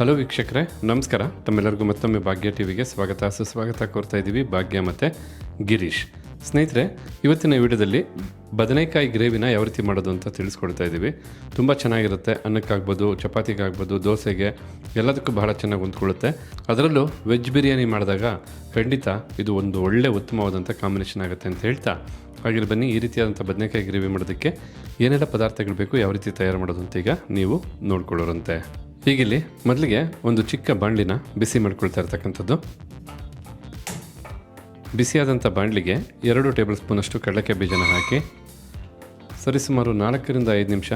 Hello ವೀಕ್ಷಕರೇ, ನಮಸ್ಕಾರ. ತಮ್ಮೆಲ್ಲರಿಗೂ ಮತ್ತೊಮ್ಮೆ ಭಾಗ್ಯ ಟಿವಿಗೆ ಸ್ವಾಗತ. ಸುಸ್ವಾಗತ ಕೋರ್ತಾ ಇದ್ದೀವಿ ಭಾಗ್ಯ ಮತ್ತು ಗಿರೀಶ್. ಸ್ನೇಹಿತರೆ, ಇವತ್ತಿನ ವಿಡಿಯೋದಲ್ಲಿ ಬದನೆಕಾಯಿ ಗ್ರೇವಿನ ಯಾವ ರೀತಿ ಮಾಡೋದು ಅಂತ ತಿಳಿಸ್ಕೊಡ್ತಾ ಇದ್ದೀವಿ. ತುಂಬ ಚೆನ್ನಾಗಿರುತ್ತೆ. ಅನ್ನಕ್ಕಾಗ್ಬೋದು, ಚಪಾತಿಗಾಗ್ಬೋದು, ದೋಸೆಗೆ ಎಲ್ಲದಕ್ಕೂ ಬಹಳ ಚೆನ್ನಾಗಿ ಹೊಂದ್ಕೊಳ್ಳುತ್ತೆ. ಅದರಲ್ಲೂ ವೆಜ್ ಬಿರಿಯಾನಿ ಮಾಡಿದಾಗ ಖಂಡಿತ ಇದು ಒಂದು ಒಳ್ಳೆ ಉತ್ತಮವಾದಂಥ ಕಾಂಬಿನೇಷನ್ ಆಗುತ್ತೆ ಅಂತ ಹೇಳ್ತಾ ಹಾಗೆ ಬನ್ನಿ ಈ ರೀತಿಯಾದಂಥ ಬದನೆಕಾಯಿ ಗ್ರೇವಿ ಮಾಡೋದಕ್ಕೆ ಏನೆಲ್ಲ ಪದಾರ್ಥಗಳು ಬೇಕು, ಯಾವ ರೀತಿ ತಯಾರು ಮಾಡೋದು ಅಂತ ಈಗ ನೀವು ನೋಡ್ಕೊಳ್ಳೋರಂತೆ. ಹೀಗಿಲ್ಲಿ ಮೊದಲಿಗೆ ಒಂದು ಚಿಕ್ಕ ಬಾಣಲಿನ ಬಿಸಿ ಮಾಡ್ಕೊಳ್ತಾ ಇರ್ತಕ್ಕಂಥದ್ದು. ಬಿಸಿಯಾದಂಥ ಬಾಣಲಿಗೆ ಎರಡು ಟೇಬಲ್ ಸ್ಪೂನಷ್ಟು ಕಡಲೆಕಾಯಿ ಬೀಜನ ಹಾಕಿ ಸರಿಸುಮಾರು ನಾಲ್ಕರಿಂದ ಐದು ನಿಮಿಷ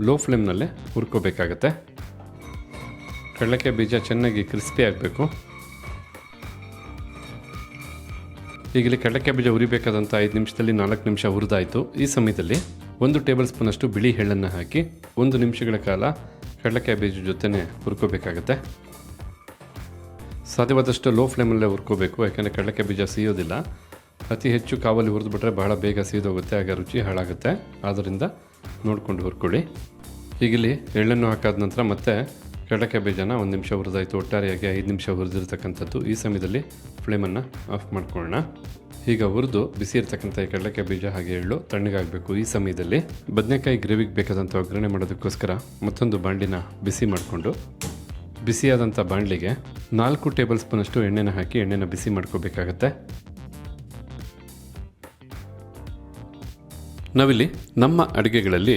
ಲೋ ಫ್ಲೇಮ್ನಲ್ಲೇ ಹುರ್ಕೋಬೇಕಾಗತ್ತೆ. ಕಡಲೆಕಾಯಿ ಬೀಜ ಚೆನ್ನಾಗಿ ಕ್ರಿಸ್ಪಿ ಆಗಬೇಕು. ಈಗಲೇ ಕಡಲೆಕಾಯಿ ಬೀಜ ಹುರಿಬೇಕಾದಂಥ ಐದು ನಿಮಿಷದಲ್ಲಿ ನಾಲ್ಕು ನಿಮಿಷ ಹುರಿದಾಯಿತು. ಈ ಸಮಯದಲ್ಲಿ ಒಂದು ಟೇಬಲ್ ಸ್ಪೂನಷ್ಟು ಬಿಳಿ ಹೆಳ್ಳನ್ನು ಹಾಕಿ ಒಂದು ನಿಮಿಷಗಳ ಕಾಲ ಕಡಲೆಕಾಯಿ ಬೀಜ ಜೊತೆನೇ ಹುರ್ಕೋಬೇಕಾಗತ್ತೆ. ಸಾಧ್ಯವಾದಷ್ಟು ಲೋ ಫ್ಲೇಮಲ್ಲೇ ಹುರ್ಕೋಬೇಕು, ಯಾಕೆಂದರೆ ಕಡಲೆಕಾಯಿ ಬೀಜ ಸೀಯೋದಿಲ್ಲ. ಅತಿ ಹೆಚ್ಚು ಕಾವಲಿ ಹುರಿದ್ಬಿಟ್ರೆ ಬಹಳ ಬೇಗ ಸೀದೋಗುತ್ತೆ, ಆಗ ರುಚಿ ಹಾಳಾಗುತ್ತೆ. ಆದ್ದರಿಂದ ನೋಡಿಕೊಂಡು ಹುರ್ಕೊಳ್ಳಿ. ಹೀಗಿಲ್ಲಿ ಎಳ್ಳನ್ನು ಹಾಕಾದ ನಂತರ ಮತ್ತೆ ಕಡಲೆಕಾಯಿ ಬೀಜನ ಒಂದು ನಿಮಿಷ ಹುರಿದಾಯಿತು. ಒಟ್ಟಾರೆಯಾಗಿ ಐದು ನಿಮಿಷ ಹುರಿದಿರ್ತಕ್ಕಂಥದ್ದು. ಈ ಸಮಯದಲ್ಲಿ ಫ್ಲೇಮನ್ನು ಆಫ್ ಮಾಡ್ಕೊಳ್ಳೋಣ. ಈಗ ಹುರಿದು ಬಿಸಿ ಇರ್ತಕ್ಕಂಥ ಈ ಕಡಲೆಕಾಯಿ ಬೀಜ ಹಾಗೆ ಎಳ್ಳು ತಣ್ಣಗಾಗಬೇಕು ಈ ಸಮಯದಲ್ಲಿ. ಬದನೆಕಾಯಿ ಗ್ರೇವಿಗೆ ಬೇಕಾದಂಥ ಒಗ್ಗರಣೆ ಮಾಡೋದಕ್ಕೋಸ್ಕರ ಮತ್ತೊಂದು ಬಾಂಡಿನ ಬಿಸಿ ಮಾಡಿಕೊಂಡು, ಬಿಸಿಯಾದಂಥ ಬಾಂಡ್ಲಿಗೆ ನಾಲ್ಕು ಟೇಬಲ್ ಸ್ಪೂನಷ್ಟು ಎಣ್ಣೆನ ಹಾಕಿ ಎಣ್ಣೆನ ಬಿಸಿ ಮಾಡ್ಕೋಬೇಕಾಗತ್ತೆ. ನಾವಿಲ್ಲಿ ನಮ್ಮ ಅಡುಗೆಗಳಲ್ಲಿ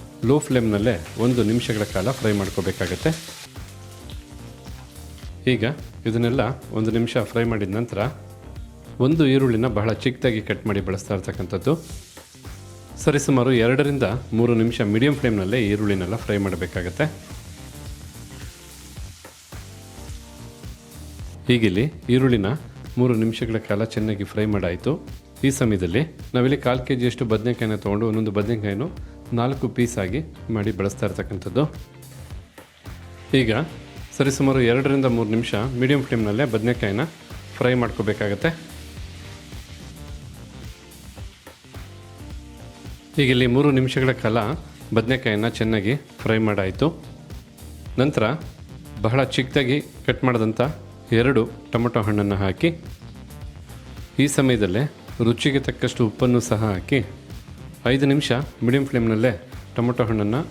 ಲೋ ಫ್ಲೇಮ್ನಲ್ಲೇ ಒಂದು ನಿಮಿಷಗಳ ಕಾಲ ಫ್ರೈ ಮಾಡ್ಕೋಬೇಕಾಗತ್ತೆ. ಈಗ ಇದನ್ನೆಲ್ಲ ಒಂದು ನಿಮಿಷ ಫ್ರೈ ಮಾಡಿದ ನಂತರ ಒಂದು ಈರುಳ್ಳಿನ ಬಹಳ ಚಿಕ್ಕದಾಗಿ ಕಟ್ ಮಾಡಿ ಬಳಸ್ತಾ ಇರ್ತಕ್ಕಂಥದ್ದು. ಸರಿಸುಮಾರು ಎರಡರಿಂದ ಮೂರು ನಿಮಿಷ ಮೀಡಿಯಂ ಫ್ಲೇಮ್ನಲ್ಲೇ ಈರುಳ್ಳಿನೆಲ್ಲ ಫ್ರೈ ಮಾಡಬೇಕಾಗತ್ತೆ. ಹೀಗಿಲ್ಲಿ ಈರುಳ್ಳಿನ ಮೂರು ನಿಮಿಷಗಳ ಕಾಲ ಚೆನ್ನಾಗಿ ಫ್ರೈ ಮಾಡಾಯಿತು. ಈ ಸಮಯದಲ್ಲಿ ನಾವಿಲ್ಲಿ ಕಾಲು ಕೆ ಜಿಯಷ್ಟು ಬದನೆಕಾಯಿನ ತೊಗೊಂಡು ಒಂದೊಂದು ಬದನೆಕಾಯಿನೂ ನಾಲ್ಕು ಪೀಸ್ ಆಗಿ ಮಾಡಿ ಬಳಸ್ತಾ ಇರ್ತಕ್ಕಂಥದ್ದು. ಈಗ ಸರಿಸುಮಾರು ಎರಡರಿಂದ ಮೂರು ನಿಮಿಷ ಮೀಡಿಯಮ್ ಫ್ಲೇಮ್ನಲ್ಲೇ ಬದನೆಕಾಯಿನ ಫ್ರೈ ಮಾಡ್ಕೋಬೇಕಾಗತ್ತೆ. ಈಗ ಇಲ್ಲಿ ಮೂರು ನಿಮಿಷಗಳ ಕಾಲ ಬದನೆಕಾಯಿನ ಚೆನ್ನಾಗಿ ಫ್ರೈ ಮಾಡಾಯಿತು. ನಂತರ ಬಹಳ ಚಿಕ್ಕದಾಗಿ ಕಟ್ ಮಾಡಿದಂಥ ಎರಡು ಟೊಮೊಟೊ ಹಣ್ಣನ್ನು ಹಾಕಿ, ಈ ಸಮಯದಲ್ಲೇ ರುಚಿಗೆ ತಕ್ಕಷ್ಟು ಉಪ್ಪನ್ನು ಸಹ ಹಾಕಿ ಐದು ನಿಮಿಷ ಮೀಡಿಯಂ ಫ್ಲೇಮ್ನಲ್ಲೇ ಟೊಮೊಟೊ ಹಣ್ಣನ್ನು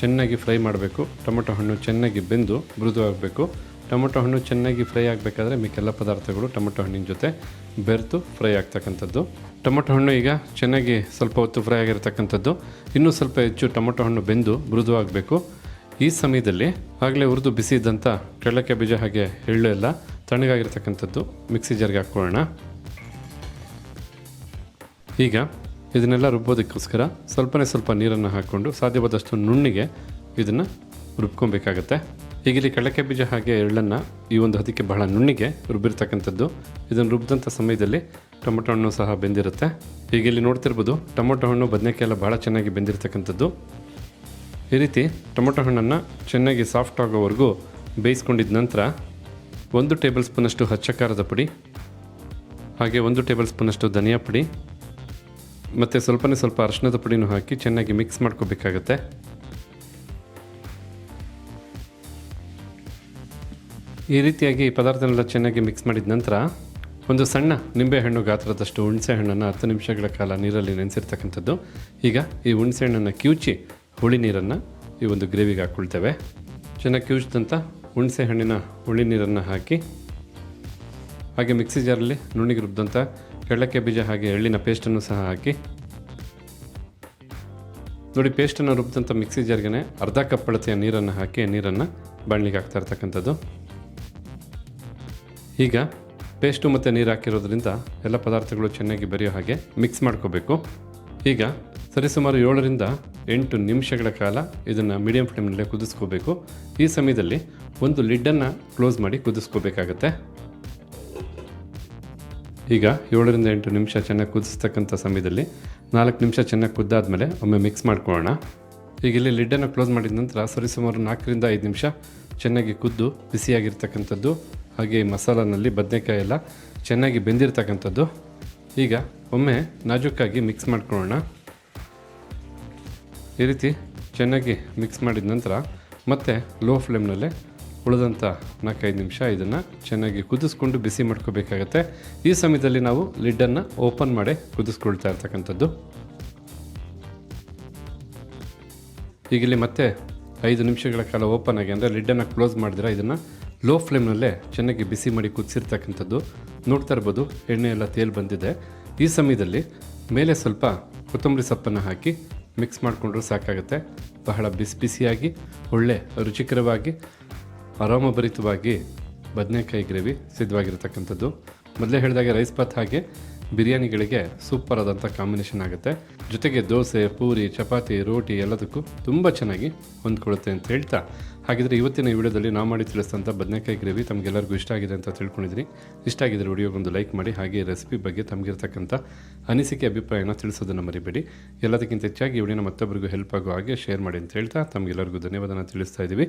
ಚೆನ್ನಾಗಿ ಫ್ರೈ ಮಾಡಬೇಕು. ಟೊಮೊಟೊ ಹಣ್ಣು ಚೆನ್ನಾಗಿ ಬೆಂದು ಮೃದು ಆಗಬೇಕು ಟೊಮೊಟೊ ಹಣ್ಣು ಚೆನ್ನಾಗಿ ಫ್ರೈ ಆಗಬೇಕಾದ್ರೆ ಮಿಕ್ಕೆಲ್ಲ ಪದಾರ್ಥಗಳು ಟೊಮೊಟೊ ಹಣ್ಣಿನ ಜೊತೆ ಬೆರೆತು ಫ್ರೈ ಆಗ್ತಕ್ಕಂಥದ್ದು. ಟೊಮೊಟೊ ಹಣ್ಣು ಈಗ ಚೆನ್ನಾಗಿ ಸ್ವಲ್ಪ ಹೊತ್ತು ಫ್ರೈ ಆಗಿರತಕ್ಕಂಥದ್ದು. ಇನ್ನೂ ಸ್ವಲ್ಪ ಹೆಚ್ಚು ಟೊಮೊಟೊ ಹಣ್ಣು ಬೆಂದು ಮೃದು ಆಗಬೇಕು ಈ ಸಮಯದಲ್ಲಿ ಆಗಲೇ ಹುರಿದು ಬಿಸಿ ಇದ್ದಂಥ ಕಡಲೆಕಾಯಿ ಬೀಜ ಹಾಗೆ ಎಳ್ಳು ಎಲ್ಲ ತಣ್ಣಗಾಗಿರ್ತಕ್ಕಂಥದ್ದು ಮಿಕ್ಸಿ ಜಾರ್ಗೆ ಹಾಕ್ಕೊಳ್ಳೋಣ. ಈಗ ಇದನ್ನೆಲ್ಲ ರುಬ್ಬೋದಕ್ಕೋಸ್ಕರ ಸ್ವಲ್ಪನೇ ಸ್ವಲ್ಪ ನೀರನ್ನು ಹಾಕ್ಕೊಂಡು ಸಾಧ್ಯವಾದಷ್ಟು ನುಣ್ಣಿಗೆ ಇದನ್ನು ರುಬ್ಕೊಬೇಕಾಗತ್ತೆ. ಈಗ ಇಲ್ಲಿ ಕಡಲೆಕಾಯಿ ಬೀಜ ಹಾಗೆ ಎಳ್ಳನ್ನು ಈ ಒಂದು ಹದಕ್ಕೆ ಬಹಳ ನುಣ್ಣಿಗೆ ರುಬ್ಬಿರ್ತಕ್ಕಂಥದ್ದು. ಇದನ್ನು ರುಬ್ಬಿದಂಥ ಸಮಯದಲ್ಲಿ ಟೊಮೊಟೊ ಹಣ್ಣು ಸಹ ಬೆಂದಿರುತ್ತೆ. ಈಗ ಇಲ್ಲಿ ನೋಡ್ತಿರ್ಬೋದು ಟೊಮೊಟೊ ಹಣ್ಣು ಬದನೆಕಾಯಿ ಎಲ್ಲ ಭಾಳ ಚೆನ್ನಾಗಿ ಬೆಂದಿರ್ತಕ್ಕಂಥದ್ದು. ಈ ರೀತಿ ಟೊಮೊಟೊ ಹಣ್ಣನ್ನು ಚೆನ್ನಾಗಿ ಸಾಫ್ಟ್ ಆಗೋವರೆಗೂ ಬೇಯಿಸ್ಕೊಂಡಿದ್ದ ನಂತರ ಒಂದು ಟೇಬಲ್ ಸ್ಪೂನಷ್ಟು ಹಚ್ಚ ಖಾರದ ಪುಡಿ, ಹಾಗೆ ಒಂದು ಟೇಬಲ್ ಸ್ಪೂನಷ್ಟು ಧನಿಯಾ ಪುಡಿ ಮತ್ತು ಸ್ವಲ್ಪನೇ ಸ್ವಲ್ಪ ಅರಿಶಿಣದ ಪುಡಿನೂ ಹಾಕಿ ಚೆನ್ನಾಗಿ ಮಿಕ್ಸ್ ಮಾಡ್ಕೋಬೇಕಾಗತ್ತೆ. ಈ ರೀತಿಯಾಗಿ ಪದಾರ್ಥನೆಲ್ಲ ಚೆನ್ನಾಗಿ ಮಿಕ್ಸ್ ಮಾಡಿದ ನಂತರ ಒಂದು ಸಣ್ಣ ನಿಂಬೆಹಣ್ಣು ಗಾತ್ರದಷ್ಟು ಹುಣಸೆ ಹಣ್ಣನ್ನು ಹತ್ತು ನಿಮಿಷಗಳ ಕಾಲ ನೀರಲ್ಲಿ ನೆನೆಸಿರ್ತಕ್ಕಂಥದ್ದು. ಈಗ ಈ ಹುಣಸೆ ಹಣ್ಣನ್ನು ಕಿವುಚಿ ಹುಳಿ ನೀರನ್ನು ಈ ಒಂದು ಗ್ರೇವಿಗೆ ಹಾಕ್ಕೊಳ್ತೇವೆ ಚೆನ್ನಾಗಿ ಕಿವುಚಿದಂಥ ಹುಣಸೆ ಹಣ್ಣಿನ ಹುಳಿ ನೀರನ್ನು ಹಾಕಿ ಹಾಗೆ ಮಿಕ್ಸಿ ಜಾರಲ್ಲಿ ನುಣ್ಣಿಗೆ ರುಬ್ಬಿದಂಥ ಕಡಲಕ್ಕೆ ಬೀಜ ಹಾಗೆ ಎಳ್ಳಿನ ಪೇಸ್ಟನ್ನು ಸಹ ಹಾಕಿ ನೋಡಿ, ಪೇಸ್ಟನ್ನು ರುಬ್ಬಿದಂಥ ಮಿಕ್ಸಿ ಜಾರ್ಗೆ ಅರ್ಧ ಕಪ್ ಅಳತೆಯ ನೀರನ್ನು ಹಾಕಿ ನೀರನ್ನು ಬಾಣಲಿಗೆ ಹಾಕ್ತಾ ಇರ್ತಕ್ಕಂಥದ್ದು. ಈಗ ಪೇಸ್ಟು ಮತ್ತು ನೀರು ಹಾಕಿರೋದ್ರಿಂದ ಎಲ್ಲ ಪದಾರ್ಥಗಳು ಚೆನ್ನಾಗಿ ಬೆರೆಯೋ ಹಾಗೆ ಮಿಕ್ಸ್ ಮಾಡ್ಕೋಬೇಕು. ಈಗ ಸರಿಸುಮಾರು ಏಳರಿಂದ ಎಂಟು ನಿಮಿಷಗಳ ಕಾಲ ಇದನ್ನು ಮೀಡಿಯಂ ಫ್ಲೇಮ್ನಲ್ಲೇ ಕುದಿಸ್ಕೋಬೇಕು. ಈ ಸಮಯದಲ್ಲಿ ಒಂದು ಲಿಡ್ಡನ್ನು ಕ್ಲೋಸ್ ಮಾಡಿ ಕುದಿಸ್ಕೋಬೇಕಾಗತ್ತೆ. ಈಗ ಏಳರಿಂದ ಎಂಟು ನಿಮಿಷ ಚೆನ್ನಾಗಿ ಕುದಿಸ್ತಕ್ಕಂಥ ಸಮಯದಲ್ಲಿ ನಾಲ್ಕು ನಿಮಿಷ ಚೆನ್ನಾಗಿ ಕುದ್ದಾದಮೇಲೆ ಒಮ್ಮೆ ಮಿಕ್ಸ್ ಮಾಡ್ಕೊಳ್ಳೋಣ. ಈಗ ಇಲ್ಲಿ ಲಿಡ್ಡನ್ನು ಕ್ಲೋಸ್ ಮಾಡಿದ ನಂತರ ಸರಿಸುಮಾರು ನಾಲ್ಕರಿಂದ ಐದು ನಿಮಿಷ ಚೆನ್ನಾಗಿ ಕುದ್ದು ಬಿಸಿಯಾಗಿರ್ತಕ್ಕಂಥದ್ದು, ಹಾಗೆ ಮಸಾಲನಲ್ಲಿ ಬದನೆಕಾಯಿ ಎಲ್ಲ ಚೆನ್ನಾಗಿ ಬೆಂದಿರ್ತಕ್ಕಂಥದ್ದು. ಈಗ ಒಮ್ಮೆ ನಾಜೂಕಾಗಿ ಮಿಕ್ಸ್ ಮಾಡ್ಕೊಳ್ಳೋಣ. ಈ ರೀತಿ ಚೆನ್ನಾಗಿ ಮಿಕ್ಸ್ ಮಾಡಿದ ನಂತರ ಮತ್ತೆ ಲೋ ಫ್ಲೇಮ್ನಲ್ಲೇ ಉಳಿದಂಥ ನಾಲ್ಕೈದು ನಿಮಿಷ ಇದನ್ನು ಚೆನ್ನಾಗಿ ಕುದಿಸ್ಕೊಂಡು ಬಿಸಿ ಮಾಡ್ಕೋಬೇಕಾಗತ್ತೆ. ಈ ಸಮಯದಲ್ಲಿ ನಾವು ಲಿಡ್ಡನ್ನು ಓಪನ್ ಮಾಡಿ ಕುದಿಸ್ಕೊಳ್ತಾ ಇರ್ತಕ್ಕಂಥದ್ದು. ಈಗ ಇಲ್ಲಿ ಮತ್ತೆ ಐದು ನಿಮಿಷಗಳ ಕಾಲ ಓಪನ್ ಆಗಿ, ಅಂದರೆ ಲಿಡ್ಡನ್ನು ಕ್ಲೋಸ್ ಮಾಡಿದ್ರೆ ಇದನ್ನು ಲೋ ಫ್ಲೇಮ್ನಲ್ಲೇ ಚೆನ್ನಾಗಿ ಬಿಸಿ ಮಾಡಿ ಕುದಿಸಿರ್ತಕ್ಕಂಥದ್ದು. ನೋಡ್ತಾ ಇರ್ಬೋದು, ಎಣ್ಣೆ ಎಲ್ಲ ತೇಲ್ ಬಂದಿದೆ. ಈ ಸಮಯದಲ್ಲಿ ಮೇಲೆ ಸ್ವಲ್ಪ ಕೊತ್ತಂಬರಿ ಸೊಪ್ಪನ್ನು ಹಾಕಿ ಮಿಕ್ಸ್ ಮಾಡಿಕೊಂಡ್ರೂ ಸಾಕಾಗುತ್ತೆ. ಬಹಳ ಬಿಸಿ ಬಿಸಿಯಾಗಿ, ಒಳ್ಳೆ ರುಚಿಕರವಾಗಿ ಆರಾಮಭರಿತವಾಗಿ ಬದನೆಕಾಯಿ ಗ್ರೇವಿ ಸಿದ್ಧವಾಗಿರ್ತಕ್ಕಂಥದ್ದು. ಮೊದಲೇ ಹೇಳಿದಾಗ ರೈಸ್ ಬಾತ್ ಹಾಗೆ ಬಿರಿಯಾನಿಗಳಿಗೆ ಸೂಪರ್ ಆದಂಥ ಕಾಂಬಿನೇಷನ್ ಆಗುತ್ತೆ. ಜೊತೆಗೆ ದೋಸೆ, ಪೂರಿ, ಚಪಾತಿ, ರೋಟಿ ಎಲ್ಲದಕ್ಕೂ ತುಂಬ ಚೆನ್ನಾಗಿ ಹೊಂದ್ಕೊಳ್ಳುತ್ತೆ ಅಂತ ಹೇಳ್ತಾ. ಹಾಗಿದ್ರೆ ಇವತ್ತಿನ ವಿಡಿಯೋದಲ್ಲಿ ನಾವು ಮಾಡಿ ತಿಳಿಸಿದಂಥ ಬದನೆಕಾಯಿ ಗ್ರೇವಿ ತಮಗೆಲ್ಲರಿಗೂ ಇಷ್ಟ ಆಗಿದೆ ಅಂತ ತಿಳ್ಕೊಂಡಿದ್ದೀನಿ ಇಷ್ಟ ಆಗಿದ್ರೆ ವಿಡಿಯೋಗೊಂದು ಲೈಕ್ ಮಾಡಿ, ಹಾಗೆ ರೆಸಿಪಿ ಬಗ್ಗೆ ತಮಗಿರ್ತಕ್ಕಂಥ ಅನಿಸಿಕೆ, ಅಭಿಪ್ರಾಯನ ತಿಳಿಸೋದನ್ನು ಮರಿಬೇಡಿ. ಎಲ್ಲದಕ್ಕಿಂತ ಹೆಚ್ಚಾಗಿ ವಿಡಿಯೋನ ಮತ್ತೊಬ್ಬರಿಗೂ ಹೆಲ್ಪ್ ಆಗೋ ಹಾಗೆ ಶೇರ್ ಮಾಡಿ ಅಂತ ಹೇಳ್ತಾ ತಮಗೆಲ್ಲರಿಗೂ ಧನ್ಯವಾದನ ತಿಳಿಸ್ತಾ ಇದ್ದೀವಿ.